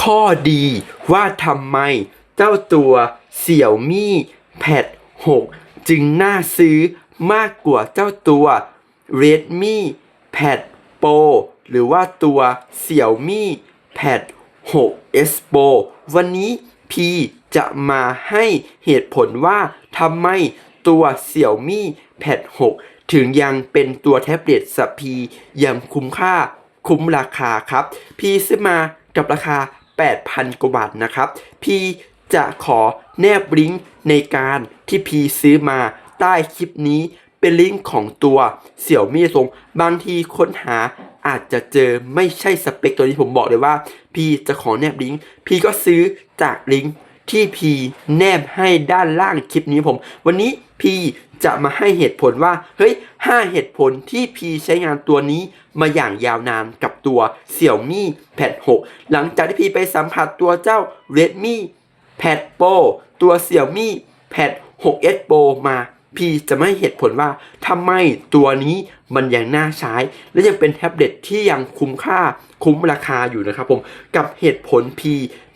ข้อดีว่าทำไมเจ้าตัวเสี่ยวมี่แพด6 จึงน่าซื้อมากกว่าเจ้าตัว Redmi Pad Pro หรือว่าตัวเสี่ยวมี่ Pad 6 S Pro วันนี้พีจะมาให้เหตุผลว่าทำไมตัวเสี่ยวมี่ Pad 6 ถึงยังเป็นตัวแท็บเล็ตสพียังคุ้มค่าคุ้มราคาครับ พี่ซื้อมา กับราคา 8,000 กว่าบาทนะครับ พี่จะขอแนบลิงก์ในการที่พี่ซื้อมาใต้คลิปนี้เป็นลิงก์ของตัวเสี่ยวมี่ทรงบางทีค้นหาอาจจะเจอไม่ใช่สเปคตัวนี้ผมบอกเลยว่า พี่จะขอแนบลิงก์พี่ก็ซื้อจากลิงก์ที่พี่แนบให้ด้านล่างคลิปนี้ผม วันนี้พี่ จะมาให้เหตุผลว่า เฮ้ย 5 เหตุผลที่พีใช้งานตัวนี้มาอย่างยาวนานกับตัวเสี่ยวมี่แพด6หลังจากที่พีไปสัมผัสตัวเจ้า Redmi Pad Pro ตัวเสี่ยวมี่ Pad 6s Pro มาพี่จะไม่ให้เหตุผลว่าทำไมตัวนี้มันยังน่าใช้ และยังเป็นแท็บเล็ตที่ยังคุ้มค่าคุ้มราคาอยู่นะครับผมกับเหตุผล P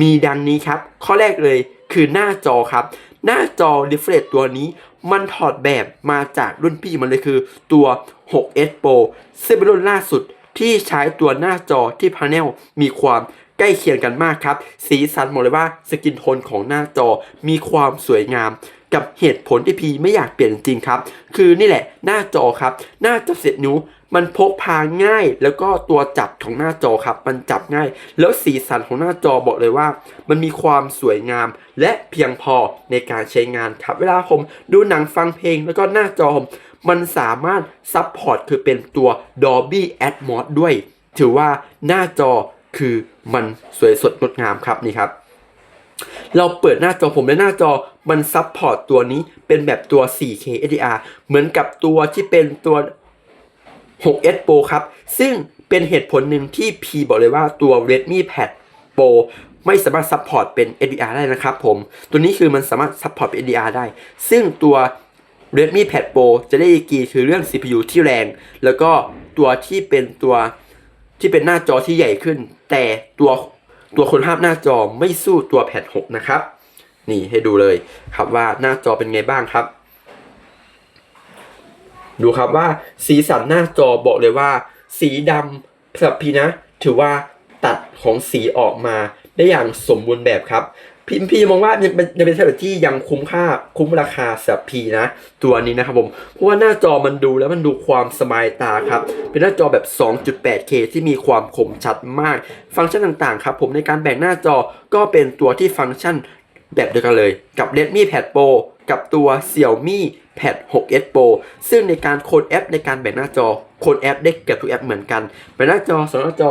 มีดังนี้ครับ ข้อแรกเลยคือหน้าจอครับ หน้าจอ refresh ตัวนี้ มันถอดแบบมาจากรุ่นพี่มันเลยคือตัว 6s Pro ซึ่งเป็นรุ่นล่าสุดที่ใช้ตัวหน้าจอที่พาเนลมีความใกล้เคียงกันมากครับ สีสันบอกเลยว่าสกินโทนของหน้าจอมีความสวยงาม กับเหตุผลที่พีไม่อยากเปลี่ยนจริงครับ คือนี่แหละหน้าจอครับหน้าจอเสร็จนิ้วมันพกพาง่ายแล้วก็ตัวจับของหน้าจอครับ มันจับง่าย แล้วสีสันของหน้าจอบอกเลยว่า มันมีความสวยงาม และเพียงพอในการใช้งานครับ เวลาผมดูหนังฟังเพลงแล้วก็หน้าจอผมมันสามารถซับพอร์ตคือเป็นตัว Dolby Atmos ด้วย ถือว่าหน้าจอคือมันสวยสดงดงามครับนี่ครับ เราเปิดหน้าจอผมและหน้าจอมันซับพอร์ตตัวนี้เป็นแบบตัว 4K HDR เหมือนกับตัวที่เป็นตัว 6s Pro ครับ ซึ่งเป็นเหตุผลหนึ่งที่ P บอกเลยว่าตัว Redmi Pad Pro ไม่สามารถซัพพอร์ตเป็น HDR ได้นะครับผม ตัวนี้คือมันสามารถซัพพอร์ตเป็น HDR ได้ ซึ่งตัว Redmi Pad Pro จะได้ดีกรีคือเรื่อง CPU ที่แรง แล้วก็ตัวที่เป็นตัวที่เป็นหน้าจอที่ใหญ่ขึ้น แต่ตัว ตัวคนภาพหน้าจอไม่สู้ตัวแพด6นะครับ นี่ให้ดูเลยครับว่าหน้าจอเป็นไงบ้างครับ ดูครับว่าสีสันหน้าจอบอกเลยว่า สีดำสำหรับพี่นะ ถือว่าตัดของสีออกมาได้อย่างสมบูรณ์แบบครับ พี่พี่มองว่ายังเป็นยังเป็นแท็บเล็ตที่ยังคุ้มค่าคุ้มราคาสำหรับพีนะ ตัวนี้นะครับผมเพราะว่าหน้าจอมันดูแล้วมันดูความสบายตาครับ เป็นหน้าจอแบบ 2.8K ที่มีความคมชัดมาก ฟังก์ชันต่างๆครับผมในการแบ่งหน้าจอก็เป็นตัวที่ฟังก์ชันแบบเดียวกันเลย กับ Redmi Pad Pro กับตัว Xiaomi Pad 6s Pro ซึ่งในการโคดแอปในการแบ่งหน้าจอโคดแอปได้เกับทุกแอปเหมือนกันแบ่งหน้าจอสองหน้าจอ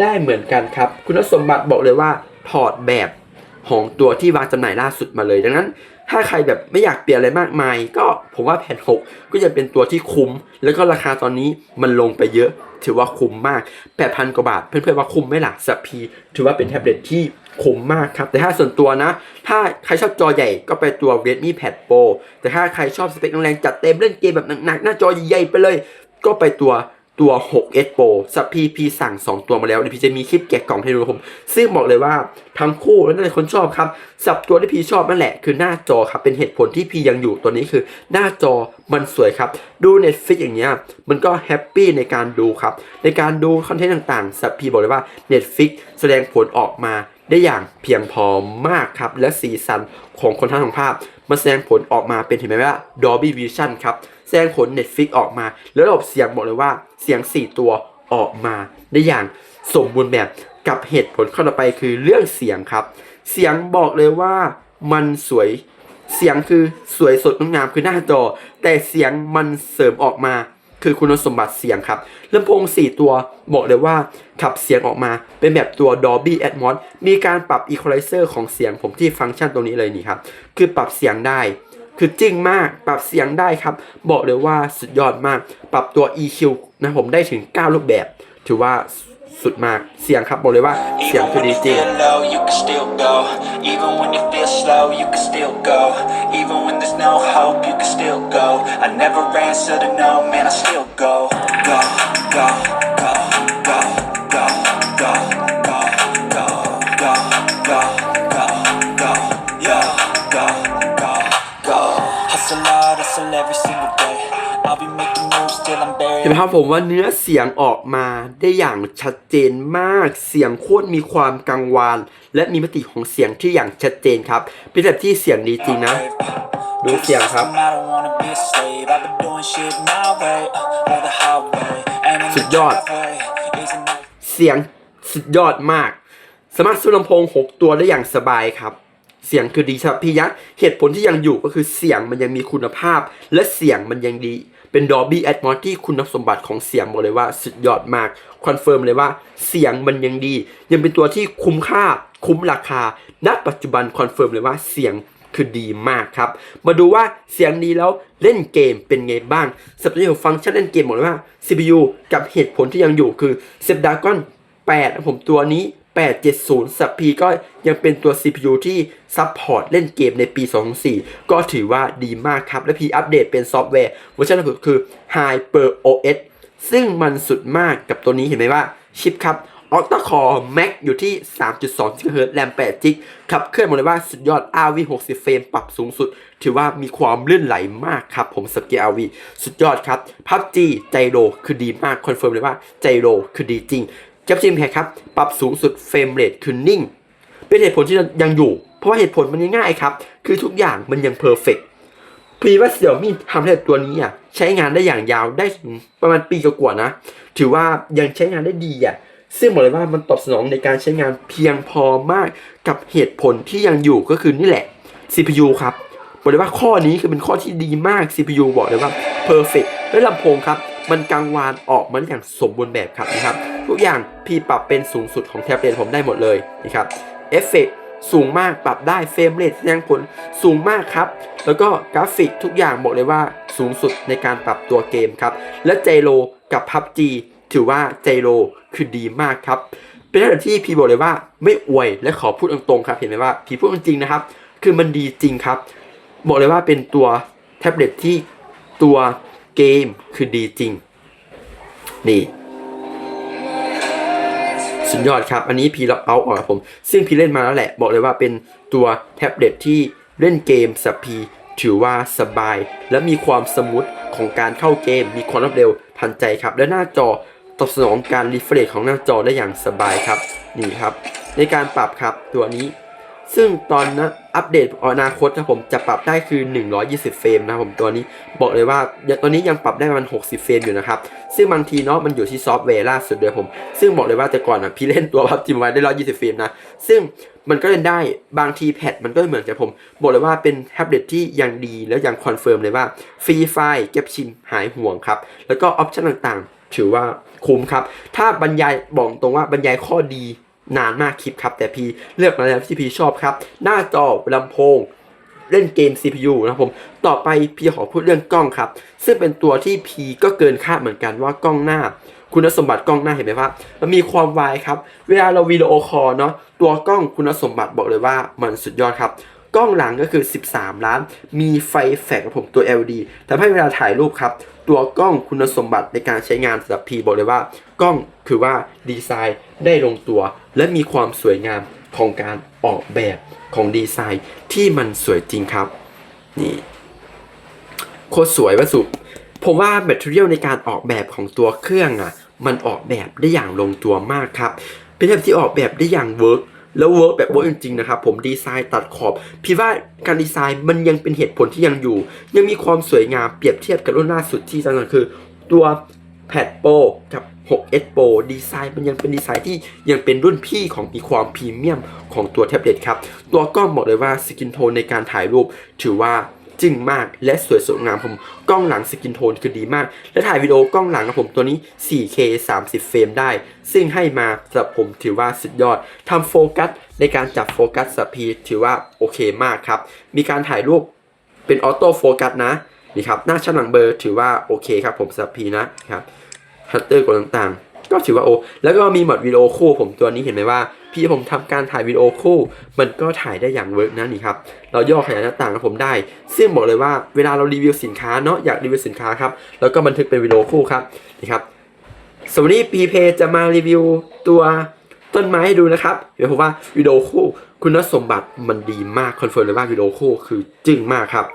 ได้เหมือนกันครับ คุณสมบัติบอกเลยว่าถอดแบบ ของตัวที่วางจำหน่ายล่าสุดมาเลยดังนั้น ถ้าใครแบบไม่อยากเปลี่ยนอะไรมากมาย ก็ผมว่าแผ่น 6 ก็จะเป็นตัวที่คุ้ม แล้วก็ราคาตอนนี้มันลงไปเยอะ ถือว่าคุ้มมาก 8,000 กว่าบาท เพื่อนๆว่าคุ้มไหมล่ะสับพีถือว่าเป็นแท็บเล็ตที่คุ้มมากครับ แต่ถ้าส่วนตัวนะ ถ้าใครชอบจอใหญ่ก็ไปตัว Redmi Pad Pro แต่ถ้าใครชอบสเปคแรงๆจัดเต็มเล่นเกมแบบหนักๆหน้าจอใหญ่ๆไปเลย ก็ไปตัว ตัว 6s Pro สับพีพีสั่ง 2 ตัวมาแล้วเดี๋ยวพี่จะมีคลิปแกะกล่องให้ดูครับผม ซึ่งบอกเลยว่าทั้งคู่แล้วน่าจะคนชอบครับ สับตัวที่พี่ชอบนั่นแหละคือหน้าจอครับ เป็นเหตุผลที่พี่ยังอยู่ตัวนี้คือหน้าจอมันสวยครับ ดู Netflix อย่างเงี้ยมันก็แฮปปี้ในการดูครับ ในการดูคอนเทนต์ต่างๆ สับพีบอกเลยว่า Netflix แสดงผลออกมาได้อย่างเพียงพอมากครับ และสีสันของคนทั้งของภาพมาแสดงผลออกมาเป็นเห็นไหมว่า Dolby Vision ครับ แสดงผล Netflix ออกมา แล้วระบบเสียงบอกเลยว่าเสียง 4 ตัวออกมา ได้อย่างสมบูรณ์แบบกับเหตุผลข้อต่อไปคือเรื่องเสียงครับ เสียงบอกเลยว่ามันสวยเสียงคือสวยสดงดงามคือหน้าจอ แต่เสียงมันเสริมออกมา คือคุณสมบัติเสียงครับลำโพง 4 ตัวบอกเลยว่าขับเสียงออกมาเป็นแบบตัว Dolby Atmos มีการปรับ Equalizer ของเสียงผมที่ฟังก์ชันตรงนี้เลยนี่ครับ คือปรับเสียงได้ คือจริงมากปรับเสียงได้ครับ บอกเลยว่าสุดยอดมาก ปรับตัว EQ นะผมได้ถึง 9 รูปแบบ ถือว่าสุดมากเสียงครับบอกเลยว่าเสียง Even คือ when ดี you จริง feel เห็นไหมครับผมว่าเนื้อเสียงออกมาได้อย่างชัดเจนมาก เสียงโคตรมีความกังวาน และมีมิติของเสียงที่อย่างชัดเจนครับ เป็นแบบที่เสียงดีจริงนะ ดูเสียงครับ สุดยอด เสียงสุดยอดมาก สามารถซื้อลำโพง 6 ตัวได้อย่างสบายครับ เสียงคือดีครับพี่ยักษ์เหตุผลที่ยังอยู่ก็คือเสียงมันยังมีคุณภาพ และเสียงมันยังดี เป็น Dolby Atmos ที่คุณสมบัติของเสียงบอกเลยว่าสุดยอดมากคอนเฟิร์มเลยว่าเสียงมันยังดี ยังเป็นตัวที่คุ้มค่า คุ้มราคาณปัจจุบันคอนเฟิร์มเลยว่าเสียงคือดีมากครับ มาดูว่าเสียงดีแล้วเล่นเกมเป็นไงบ้างสำหรับที่ฟังก์ชันเล่นเกมบอกเลยว่า CPU กับเหตุผลที่ยังอยู่คือ Snapdragon 8 ผมตัวนี้ 870สับพีก็ยังเป็นตัว CPU ที่ซัพพอร์ตเล่นเกมในปี 2004 ก็ถือว่าดีมากครับ และพีอัปเดตเป็นซอฟต์แวร์เวอร์ชันล่าสุดคือ Hyper OS ซึ่งมันสุดมากกับตัวนี้เห็นไหมว่าชิปครับ Octa Core Max อยู่ที่ 3.2 GHz RAM 8 GB ขับเคลื่อนบอกเลยว่าสุดยอด RV 60 เฟรมปรับสูงสุด ถือว่ามีความลื่นไหลมากครับ ผมสเกล RV สุดยอดครับ PUBG ใจโรคือดีมาก คอนเฟิร์มเลยว่าใจโรคือดีจริง แคปชิมแพครับ ปรับสูงสุดเฟรมเรทคือนิ่ง เป็นเหตุผลที่ยังอยู่ เพราะว่าเหตุผลมันง่ายครับ คือทุกอย่างมันยังเพอร์เฟกต์พีว่าเสี่ยวมี่ทำให้ตัวนี้อะใช้งานได้อย่างยาวได้ประมาณปีกว่าๆนะ ถือว่ายังใช้งานได้ดีอะซึ่งบอกเลยว่ามันตอบสนองในการใช้งานเพียงพอมากกับเหตุผลที่ยังอยู่ก็คือนี่แหละ CPU ครับบอกเลยว่าข้อนี้คือเป็นข้อที่ดีมาก CPU บอกเลยว่า perfect และลำโพงครับ มันกังวานออกมาอย่างสมบูรณ์แบบครับนะครับ ทุกอย่างพี่ปรับเป็นสูงสุดของแท็บเล็ตผมได้หมดเลยนะครับเอฟเฟกสูงมากปรับได้เฟรมเรทแสดงผลสูงมากครับ แล้วก็กราฟิกทุกอย่างบอกเลยว่าสูงสุดในการปรับตัวเกมครับ และเจโ o กับ PUBG ถือว่าเจโ o คือดีมากครับ เป็นเรื่องที่พี่บอกเลยว่าไม่อวยและขอพูดตรงๆครับ เห็นไหมว่าพี่พูดจริงนะครับ คือมันดีจริงครับ บอกเลยว่าเป็นตัวแท็บเล็ตที่ตัวเกมคือดีจริง นี่ สุดยอดครับ อันนี้พีล็อกเอาออกครับผม ซึ่งพีเล่นมาแล้วแหละ บอกเลยว่าเป็นตัวแท็บเล็ตที่เล่นเกมสับพีถือว่าสบาย และมีความสมูทของการเข้าเกม มีความรวดเร็วทันใจครับ และหน้าจอตอบสนองการรีเฟรชของหน้าจอได้อย่างสบายครับ นี่ครับ ในการปรับครับตัวนี้ ซึ่งตอนนะอัปเดตอนาคตนะผมจะปรับได้คือ 120 เฟรมนะผมตัวนี้บอกเลยว่าตอนนี้ยังปรับได้ประมาณ 60 เฟรมอยู่นะครับ ซึ่งบางทีเนาะมันอยู่ที่ซอฟต์แวร์ล่าสุดด้วยผม ซึ่งบอกเลยว่าแต่ก่อนอะพี่เล่นตัวพับจิมไว้ได้ 120 เฟรมนะ ซึ่งมันก็เล่นได้บางทีแพดมันก็เหมือนกับผม บอกเลยว่าเป็นแท็บเล็ตที่ยังดีแล้วยังคอนเฟิร์มเลยว่าฟรีไฟล์เก็บชิมหายห่วงครับ แล้วก็ออปชั่นต่างๆ ถือว่าคุ้มครับ ถ้าบรรยายบอกตรงว่าบรรยายข้อดี นานมากคลิปครับ แต่พีเลือกมาแล้วที่พีชอบครับ หน้าจอลำโพงเล่นเกม CPU นะครับผม ต่อไปพีขอพูดเรื่องกล้องครับ ซึ่งเป็นตัวที่พีก็เกินคาดเหมือนกันว่ากล้องหน้า คุณสมบัติกล้องหน้าเห็นไหมว่ามันมีความไวครับ เวลาเราวิดีโอคอลเนาะตัวกล้องคุณสมบัติบอกเลยว่ามันสุดยอดครับ กล้องหลังก็คือ 13 ล้าน มีไฟแฟลชกับผมตัว LED ทำให้เวลาถ่ายรูปครับ ตัวกล้องคุณสมบัติในการใช้งานสำหรับพีบอกเลยว่า กล้องคือว่าดีไซน์ได้ลงตัว และมีความสวยงามของการออกแบบของดีไซน์ที่มันสวยจริงครับ นี่โคตรสวยวัสดุผมว่าแมทเทียลในการออกแบบของตัวเครื่องอะ มันออกแบบได้อย่างลงตัวมากครับ เป็นแบบที่ออกแบบได้อย่างเวิร์ก แล้วเวิร์กแบบเวิร์กจริงๆนะครับผมดีไซน์ตัดขอบ พี่ว่าการดีไซน์มันยังเป็นเหตุผลที่ยังอยู่ ยังมีความสวยงามเปรียบเทียบกับรุ่นล่าสุดที่สำคัญคือ ตัวแพดโปรกับ 6S Pro ดีไซน์มันยังเป็นดีไซน์ที่ยังเป็นรุ่นพี่ของมีความพรีเมียมของตัวแท็บเล็ตครับ ตัวกล้องบอกเลยว่าสกินโทนในการถ่ายรูปถือว่า จึ้งมากและสวยสดงามผมกล้องหลังสกินโทนคือดีมาก และถ่ายวิดีโอกล้องหลังของผมตัวนี้ 4K 30 เฟรมได้ ซึ่งให้มาสำหรับผมถือว่าสุดยอดทำโฟกัสในการจับโฟกัสสับพีถือว่าโอเคมากครับ มีการถ่ายรูปเป็นออโต้โฟกัสนะนี่ครับหน้าชั้นหลังเบอร์ถือว่าโอเคครับผมสับพีนะครับฮัตเตอร์กดต่างๆ ก็ถือว่าโอ แล้วก็มีหมดวิดีโอคู่ผมตัวนี้เห็นไหมว่า พี่ผมทำการถ่ายวิดีโอคู่ มันก็ถ่ายได้อย่างเวิร์กนะนี่ครับ เราย่อขยายหน้าต่างกับผมได้ ซึ่งบอกเลยว่าเวลาเรารีวิวสินค้าเนาะอยากรีวิวสินค้าครับ แล้วก็บันทึกเป็นวิดีโอคู่ครับนี่ครับสวัสดีปีเพจะมารีวิวตัวต้นไม้ให้ดูนะครับเดี๋ยวผมว่าวิดีโอคู่ คุณสมบัติมันดีมากคอนเฟิร์มเลยว่าวิดีโอคู่คือจึ้งมากครับ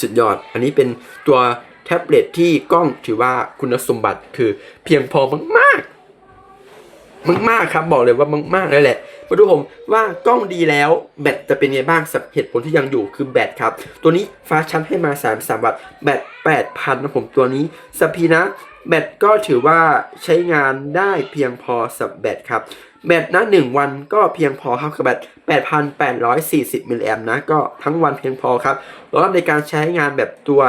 สุดยอด อันนี้เป็นตัว แท็บเล็ตที่กล้องถือว่าคุณสมบัติคือเพียงพอมากๆมากๆครับบอกเลยว่ามากๆเลยแหละมาดูผมว่ากล้องดีแล้วแบตจะเป็นไงบ้างสับเหตุผลที่ยังอยู่คือแบตครับ ตัวนี้ฟ้าชั้นให้มา33วัตต์แบต8,000นะผมตัวนี้สปีนะ แบตก็ถือว่าใช้งานได้เพียงพอสำหรับแบตครับ แบตนะ 1 วันก็เพียงพอครับกับแบต8,840มิลลิแอมนะก็ทั้งวันเพียงพอครับรองรับในการใช้งานแบบตัว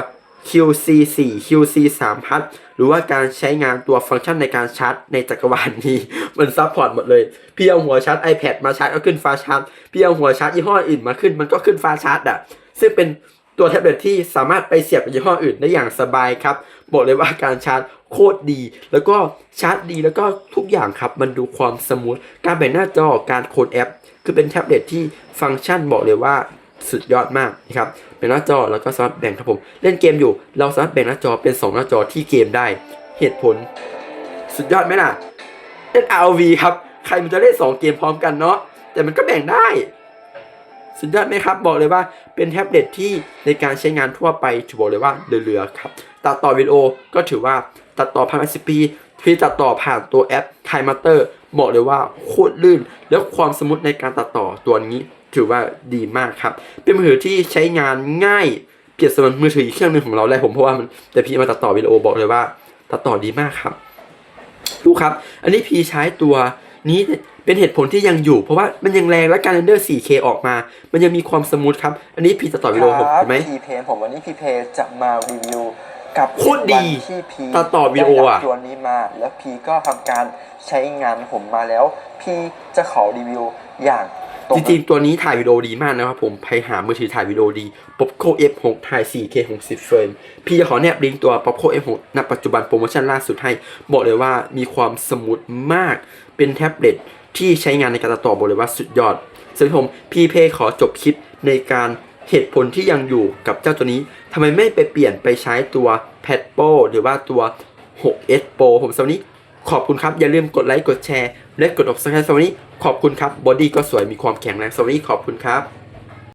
QC4 QC3 พัดหรือว่าการใช้งานตัวฟังก์ชันในการชาร์จในจักรวาลนี้ มันซัพพอร์ตหมดเลย พี่เอาหัวชาร์จ iPad มาชาร์จก็ขึ้นฟ้าชาร์จ พี่เอาหัวชาร์จยี่ห้ออื่นมาขึ้นมันก็ขึ้นฟ้าชาร์จอะ ซึ่งเป็นตัวแท็บเล็ตที่สามารถไปเสียบกับยี่ห้ออื่นได้อย่างสบายครับ บอกเลยว่าการชาร์จโคตรดี แล้วก็ชาร์จดีแล้วก็ทุกอย่างครับ มันดูความสมูท การแบ่งหน้าจอ การโค้ดแอป คือเป็นแท็บเล็ตที่ฟังก์ชันบอกเลยว่า สุดยอดมากนะครับเป็นหน้าจอแล้วก็สามารถแบ่งครับผมเล่นเกมอยู่ เราสามารถแบ่งหน้าจอเป็น 2 หน้าจอที่เกมได้ เหตุผล สุดยอดไหมล่ะเล่น RV ครับใครมันจะเล่น 2 เกมพร้อมกันเนาะแต่มันก็แบ่งได้สุดยอดไหมครับบอกเลยว่าเป็นแท็บเล็ตที่ในการใช้งานทั่วไปถือบอกเลยว่าเหลือๆครับตัดต่อวิดีโอก็ถือว่าตัดต่อผ่าน ICP ที่ตัดต่อผ่านตัวแอป t i m e m a t e r บอกเลยว่าโคตรลื่น แล้วความสมูทในการตัดต่อตัวนี้ ถือว่าดีมากครับ เป็นมือถือที่ใช้งานง่ายเปรียบเสมือนมือถืออีกเครื่องหนึ่งของเราเลยผมเพราะว่ามันแต่พี่มาตัดต่อวิดีโอบอกเลยว่า ตัดต่อดีมากครับดูครับ อันนี้พี่ใช้ตัวนี้เป็นเหตุผลที่ยังอยู่ เพราะว่ามันยังแรงและการเรนเดอร์ 4K ออกมา มันยังมีความสมูทครับ อันนี้พี่ตัดต่อวิดีโอผมเห็นไหมพีเพผมวันนี้พีเพจะมารีวิวกับโคตรดีวันที่พีตัดต่อวิดีโออะไรับตัวนี้มา แล้วพีก็ทำการใช้งานผมมาแล้ว พีจะขอรีวิวอย่าง ตรงจริงๆ ตัวนี้ถ่ายวิดีโอดีมากนะครับผมไปหามือถือถ่ายวิดีโอดี Popco F6 ถ่าย 4K 60เฟรมพี่จะขอแนบลิงก์ตัว Popco F6 ณปัจจุบันโปรโมชั่นล่าสุดให้ บอกเลยว่ามีความสมูทมากเป็นแท็บเล็ตที่ใช้งานในการตัดต่อบอกเลยว่าสุดยอดสำหรับผมพี่เพขอจบคลิปในการเหตุผลที่ยังอยู่กับเจ้าตัวนี้ทำไมไม่ไปเปลี่ยนไปใช้ตัว Pad Pro หรือว่าตัว 6S Pro ผมสำหรับวันนี้ขอบคุณครับ อย่าลืมกดไลค์ กดแชร์ และกด subscribe สวัสดีขอบคุณครับบอดี้ก็สวยมีความแข็งแรงสวัสดีขอบคุณครับ